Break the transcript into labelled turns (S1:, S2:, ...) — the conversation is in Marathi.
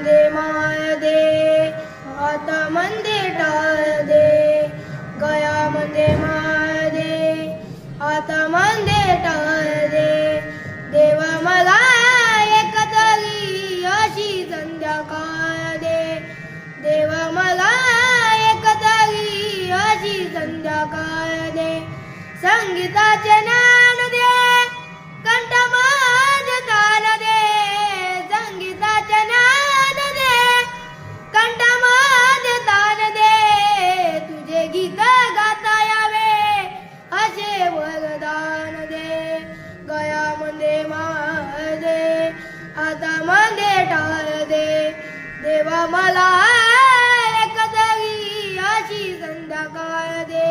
S1: मध्ये माय दे आता मंदे टाळ दे गयामध्ये माय दे आता मंदे टाळ दे. देवा मला एक अशी संध्याकाळ दे. देवा मला एक अशी संध्याकाळ दे. संगीताचे ना मला एक अशी संध्याकाळ दे.